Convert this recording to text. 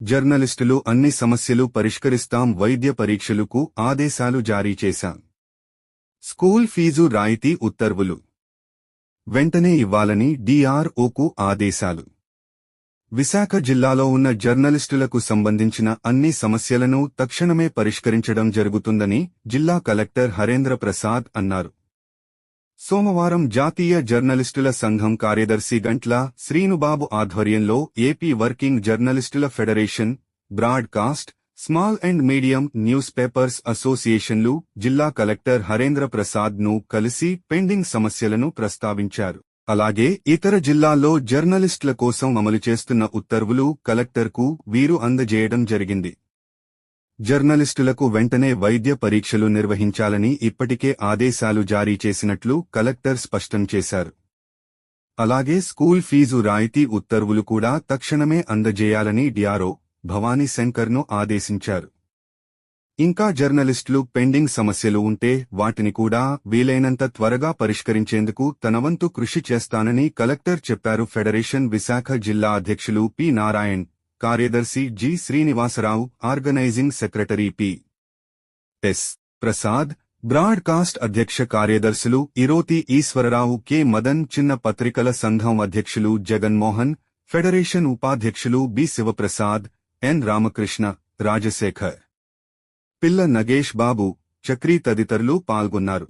జర్నలిస్టులు అన్ని సమస్యలు పరిష్కరిస్తాం వైద్య పరీక్షలకు ఆదేశాలు జారీ చేశాం. స్కూల్ ఫీజు రాయితీ ఉత్తర్వులు. వెంటనే ఇవ్వాలని డిఆర్ఓకు ఆదేశాలు. విశాఖ జిల్లాలో ఉన్న జర్నలిస్టులకు సంబంధించిన అన్ని సమస్యలను తక్షణమే పరిష్కరించడం జరుగుతుందని జిల్లా కలెక్టర్ హరేంద్ర ప్రసాద్ అన్నారు. సోమవారం జాతీయ జర్నలిస్టుల సంఘం కార్యదర్శి గంట్ల శ్రీనుబాబు ఆధ్వర్యంలో ఏపీ వర్కింగ్ జర్నలిస్టుల federation broadcast small and medium newspapers అసోసియేషన్లు జిల్లా కలెక్టర్ హరేంద్ర ప్రసాద్ను కలిసి పెండింగ్ సమస్యలను ప్రస్తావించారు. అలాగే ఇతర జిల్లాల్లో జర్నలిస్టుల కోసం అమలు చేస్తున్న ఉత్తర్వులు కలెక్టర్కు వీరు అందజేయడం జరిగింది. జర్నలిస్టులకు వెంటనే వైద్య పరీక్షలు నిర్వహించాలని ఇప్పటికే ఆదేశాలు జారీ చేసినట్లు కలెక్టర్ స్పష్టం చేశారు. అలాగే స్కూల్ ఫీజు రాయితీ ఉత్తర్వులు కూడా తక్షణమే అందజేయాలని డిఆర్ఓ భవానీ శంకర్ను ఆదేశించారు. ఇంకా జర్నలిస్టులు పెండింగ్ సమస్యలు ఉంటే వాటిని కూడా వీలైనంత త్వరగా పరిష్కరించేందుకు తనవంతు కృషి చేస్తానని కలెక్టర్ చెప్పారు. ఫెడరేషన్ విశాఖ జిల్లా అధ్యక్షులు పి నారాయణ్ కార్యదర్శి G. Srinivasarao organising secretary P. S. Prasad broadcast అధ్యక్ష కార్యదర్శులు ఇరోతి ఈశ్వరరావు కె. మదన్ చిన్న పత్రికల సంఘం అధ్యక్షులు జగన్మోహన్ ఫెడరేషన్ ఉపాధ్యక్షులు బి. శివప్రసాద్ ఎన్. రామకృష్ణ రాజశేఖర్. పిల్ల నగేష్ బాబు చక్రీ తదితరులు పాల్గొన్నారు.